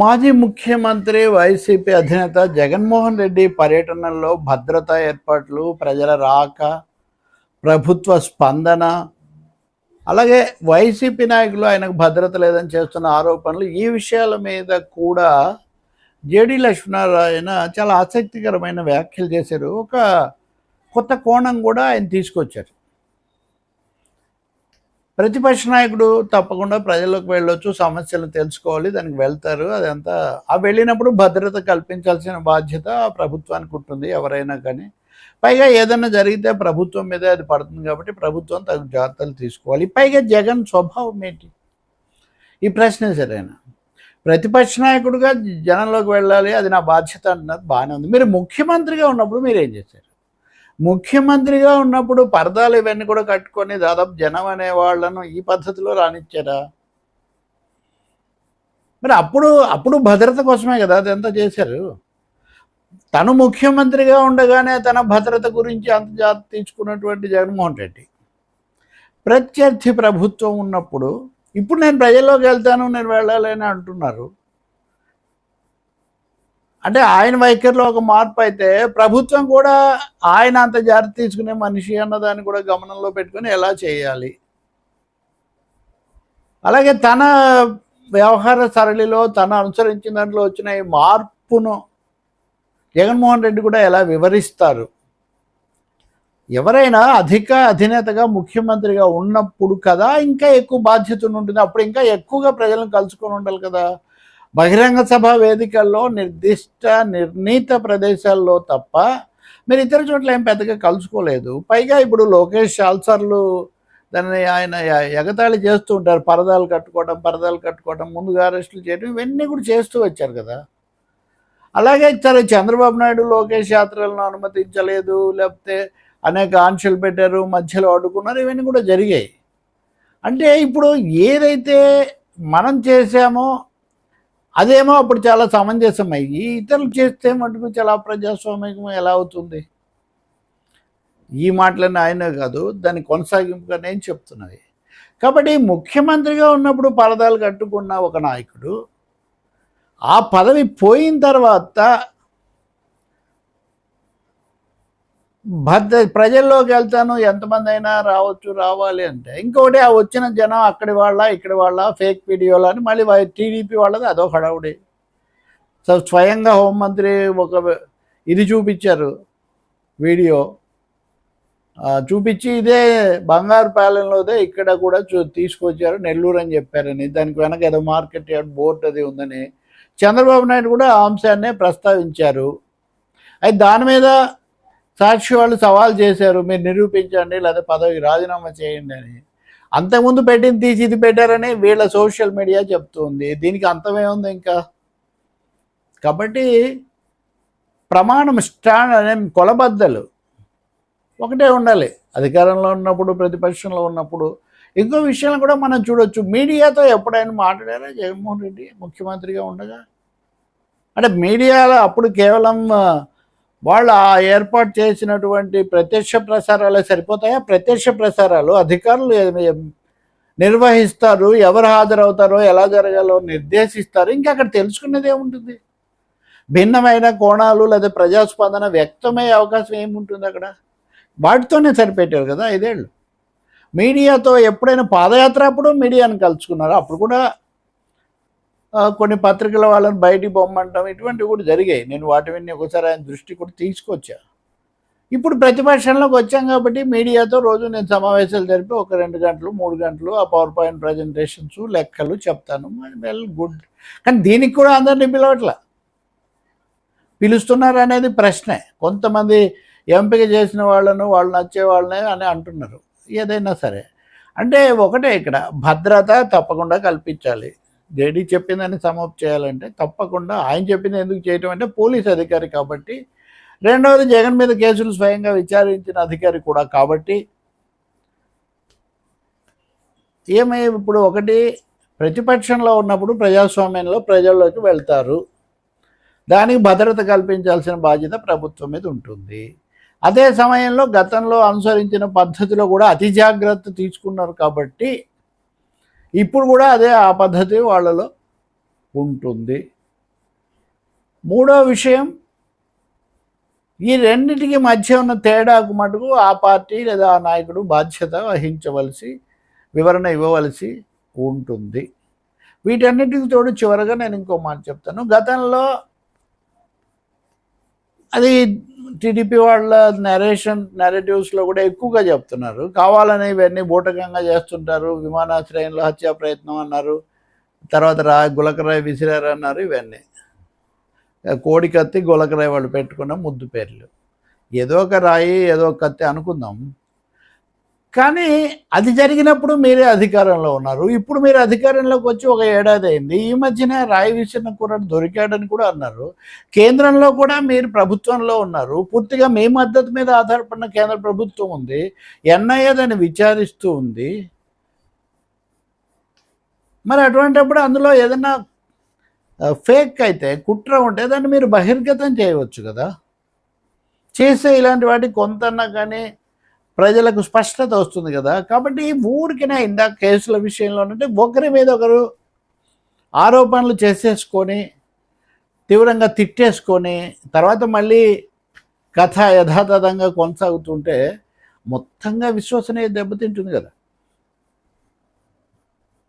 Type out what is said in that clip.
మాజీ ముఖ్యమంత్రి వైసీపీ అధినేత జగన్మోహన్ రెడ్డి పర్యటనల్లో భద్రతా ఏర్పాట్లు ప్రజల రాక ప్రభుత్వ స్పందన అలాగే వైసీపీ నాయకులు ఆయనకు భద్రత లేదని చేస్తున్న ఆరోపణలు ఈ విషయాల మీద కూడా జేడి లక్ష్మీనారాయణ చాలా ఆసక్తికరమైన వ్యాఖ్యలు చేశారు. ఒక కొత్త కోణం కూడా ఆయన తీసుకొచ్చారు. ప్రతిపక్ష నాయకుడు తప్పకుండా ప్రజల్లోకి వెళ్ళొచ్చు సమస్యలు తెలుసుకోవాలి దానికి వెళ్తారు అదంతా. ఆ వెళ్ళినప్పుడు భద్రత కల్పించాల్సిన బాధ్యత ఆ ప్రభుత్వానికి ఉంటుంది ఎవరైనా కానీ. పైగా ఏదైనా జరిగితే ప్రభుత్వం మీద అది పడుతుంది కాబట్టి ప్రభుత్వం తగు జాగ్రత్తలు తీసుకోవాలి. పైగా జగన్ స్వభావం ఏంటి? ఈ ప్రశ్న సరైన? ప్రతిపక్ష నాయకుడిగా జనంలోకి వెళ్ళాలి అది నా బాధ్యత అంటున్నారు బాగానే ఉంది. మీరు ముఖ్యమంత్రిగా ఉన్నప్పుడు మీరు ఏం చేశారు? ముఖ్యమంత్రిగా ఉన్నప్పుడు పరదాలు ఇవన్నీ కూడా కట్టుకొని దాదాపు జనం అనే వాళ్ళను ఈ పద్ధతిలో రానిచ్చారా? మరి అప్పుడు అప్పుడు భద్రత కోసమే కదా అదంతా చేశారు. తను ముఖ్యమంత్రిగా ఉండగానే తన భద్రత గురించి అంత జాగ్రత్త తీసుకున్నటువంటి జగన్మోహన్ రెడ్డి. ప్రత్యర్థి ప్రభుత్వం ఉన్నప్పుడు ఇప్పుడు నేను ప్రజల్లోకి వెళ్తాను నేను వెళ్ళాలి అని అంటున్నారు. అంటే ఆయన వైఖరిలో ఒక మార్పు అయితే ప్రభుత్వం కూడా ఆయన అంత జాగ్రత్త తీసుకునే మనిషి అన్నదాన్ని కూడా గమనంలో పెట్టుకొని ఎలా చేయాలి? అలాగే తన వ్యవహార సరళిలో తను అనుసరించిన దాంట్లో వచ్చిన ఈ మార్పును జగన్మోహన్ రెడ్డి కూడా ఎలా వివరిస్తారు? ఎవరైనా అధిక అధినేతగా ముఖ్యమంత్రిగా ఉన్నప్పుడు కదా ఇంకా ఎక్కువ బాధ్యత ఉంటుంది. అప్పుడు ఇంకా ఎక్కువగా ప్రజలను కలుసుకొని ఉండాలి కదా. బహిరంగ సభ వేదికల్లో నిర్దిష్ట నిర్ణీత ప్రదేశాల్లో తప్ప మీరు ఇతర చోట్ల ఏం పెద్దగా కలుసుకోలేదు. పైగా ఇప్పుడు లోకేష్ చాలాసార్లు దాన్ని ఆయన ఎగతాళి చేస్తూ ఉంటారు. పరదాలు కట్టుకోవడం పరదాలు కట్టుకోవడం ముందుగా అరెస్టులు చేయడం ఇవన్నీ కూడా చేస్తూ వచ్చారు కదా. అలాగే సరే చంద్రబాబు నాయుడు లోకేష్ యాత్రలను అనుమతించలేదు. లేకపోతే అనేక ఆంక్షలు పెట్టారు మధ్యలో అడ్డుకున్నారు ఇవన్నీ కూడా జరిగాయి. అంటే ఇప్పుడు ఏదైతే మనం చేసామో అదేమో అప్పుడు చాలా సమంజసం అయ్యి ఇతరులు చేస్తే మటుకు చాలా ప్రజాస్వామ్యం ఎలా అవుతుంది? ఈ మాటలన్నీ ఆయనే కాదు దాని కొనసాగింపుగా నేను చెప్తున్నది. కాబట్టి ముఖ్యమంత్రిగా ఉన్నప్పుడు పరదాలు కట్టుకున్న ఒక నాయకుడు ఆ పదవి పోయిన తర్వాత భద్ర ప్రజల్లోకి వెళ్తాను ఎంతమంది అయినా రావచ్చు రావాలి అంటే. ఇంకోటి ఆ వచ్చిన జనం అక్కడి వాళ్ళ ఇక్కడి వాళ్ళ ఫేక్ వీడియోలు అని మళ్ళీ టీడీపీ వాళ్ళది అదో హడావుడి. సో స్వయంగా హోంమంత్రి ఒక ఇది చూపించారు వీడియో. చూపించి ఇదే బంగారు పాలెంలోదే ఇక్కడ కూడా చూ తీసుకొచ్చారు నెల్లూరు అని చెప్పారని. దానికి వెనక ఏదో మార్కెట్ యార్డ్ బోర్డు అది ఉందని. చంద్రబాబు నాయుడు కూడా ఆ అంశాన్నే ప్రస్తావించారు. అయితే దాని మీద సాక్షి వాళ్ళు సవాల్ చేశారు మీరు నిరూపించండి లేదా పదవికి రాజీనామా చేయండి అని. అంతకుముందు పెట్టింది తీసి ఇది పెట్టారని వీళ్ళ సోషల్ మీడియా చెప్తుంది. దీనికి అంతమేముంది ఉంది ఇంకా? కాబట్టి ప్రమాణం స్టాండ్ అనే కొలబద్దలు ఒకటే ఉండాలి. అధికారంలో ఉన్నప్పుడు ప్రతిపక్షంలో ఉన్నప్పుడు. ఇంకో విషయాలు కూడా మనం చూడొచ్చు. మీడియాతో ఎప్పుడైనా మాట్లాడారా జగన్మోహన్ రెడ్డి ముఖ్యమంత్రిగా ఉండగా? అంటే మీడియాలో అప్పుడు కేవలం వాళ్ళు ఆ ఏర్పాటు చేసినటువంటి ప్రత్యక్ష ప్రసారాలు సరిపోతాయా? ప్రత్యక్ష ప్రసారాలు అధికారులు నిర్వహిస్తారు? ఎవరు హాజరవుతారో ఎలా జరగాలో నిర్దేశిస్తారు? ఇంకా అక్కడ తెలుసుకునేది ఏముంటుంది? భిన్నమైన కోణాలు లేదా ప్రజాస్పందన వ్యక్తమయ్యే అవకాశం ఏముంటుంది అక్కడ? వాటితోనే సరిపెట్టారు కదా ఐదేళ్ళు. మీడియాతో ఎప్పుడైనా పాదయాత్ర అప్పుడు మీడియాను కలుసుకున్నారు? అప్పుడు కూడా కొన్ని పత్రికల వాళ్ళని బయటికి పొమ్మంటాం ఇటువంటివి కూడా జరిగాయి. నేను వాటివన్నీ ఒకసారి ఆయన దృష్టి కూడా తీసుకొచ్చా. ఇప్పుడు ప్రతిపక్షంలోకి వచ్చాం కాబట్టి మీడియాతో రోజు నేను సమావేశాలు జరిపి ఒక రెండు గంటలు మూడు గంటలు ఆ పవర్ పాయింట్ ప్రజెంటేషన్స్ లెక్కలు చెప్తాను. వెల్ గుడ్ కానీ దీనికి కూడా అందరినీ పిలవట్లా. పిలుస్తున్నారు అనేది ప్రశ్నే. కొంతమంది ఎంపిక చేసిన వాళ్ళను వాళ్ళు నచ్చే వాళ్ళనే అని అంటున్నారు. ఏదైనా సరే. అంటే ఒకటే ఇక్కడ భద్రత తప్పకుండా కల్పించాలి. జేడీ చెప్పిందని సమప్ చేయాలంటే తప్పకుండా ఆయన చెప్పింది ఎందుకు చేయటం అంటే పోలీస్ అధికారి కాబట్టి. రెండవది జగన్ మీద కేసులు స్వయంగా విచారించిన అధికారి కూడా కాబట్టి. ఏమై ఇప్పుడు ఒకటి ప్రతిపక్షంలో ఉన్నప్పుడు ప్రజాస్వామ్యంలో ప్రజల్లోకి వెళ్తారు. దానికి భద్రత కల్పించాల్సిన బాధ్యత ప్రభుత్వం మీద ఉంటుంది. అదే సమయంలో గతంలో అనుసరించిన పద్ధతిలో కూడా అతి జాగ్రత్త తీసుకున్నారు కాబట్టి ఇప్పుడు కూడా అదే ఆ పద్ధతి వాళ్ళలో ఉంటుంది. మూడో విషయం ఈ రెండింటికి మధ్య ఉన్న తేడాకు మటుకు ఆ పార్టీ లేదా ఆ నాయకుడు బాధ్యత వహించవలసి వివరణ ఇవ్వవలసి ఉంటుంది. వీటన్నిటికి తోడు చివరగా నేను ఇంకో మాట చెప్తాను. గతంలో అది టీడీపీ వాళ్ళ నరేషన్ నెరేటివ్స్లో కూడా ఎక్కువగా చెప్తున్నారు. కావాలని ఇవన్నీ బూటకంగా చేస్తుంటారు. విమానాశ్రయంలో హత్యా ప్రయత్నం అన్నారు. తర్వాత రా గులకరాయి విసిరారు అన్నారు ఇవన్నీ కోడి కత్తి గులకరాయి వాళ్ళు పెట్టుకున్న ముద్దు పేర్లు. ఏదో ఒక రాయి ఏదో ఒక కత్తి అనుకుందాం. కానీ అది జరిగినప్పుడు మీరే అధికారంలో ఉన్నారు. ఇప్పుడు మీరు అధికారంలోకి వచ్చి ఒక ఏడాది అయింది. ఈ మధ్యనే రాయి విషయం కూడా దొరికాడని కూడా అన్నారు. కేంద్రంలో కూడా మీరు ప్రభుత్వంలో ఉన్నారు. పూర్తిగా మీ మద్దతు మీద ఆధారపడిన కేంద్ర ప్రభుత్వం ఉంది. ఎన్ఐఏ దాన్ని విచారిస్తూ ఉంది. మరి అటువంటిప్పుడు అందులో ఏదైనా ఫేక్ అయితే కుట్ర ఉంటే దాన్ని మీరు బహిర్గతం చేయవచ్చు కదా. చేసే ఇలాంటి వాటి కొంతన్నా కానీ ప్రజలకు స్పష్టత వస్తుంది కదా. కాబట్టి ఊరికినా ఇందాక కేసుల విషయంలో ఉంటే ఒకరి మీద ఒకరు ఆరోపణలు చేసేసుకొని తీవ్రంగా తిట్టేసుకొని తర్వాత మళ్ళీ కథ యథాతథంగా కొనసాగుతుంటే మొత్తంగా విశ్వసనీయ దెబ్బతింటుంది కదా.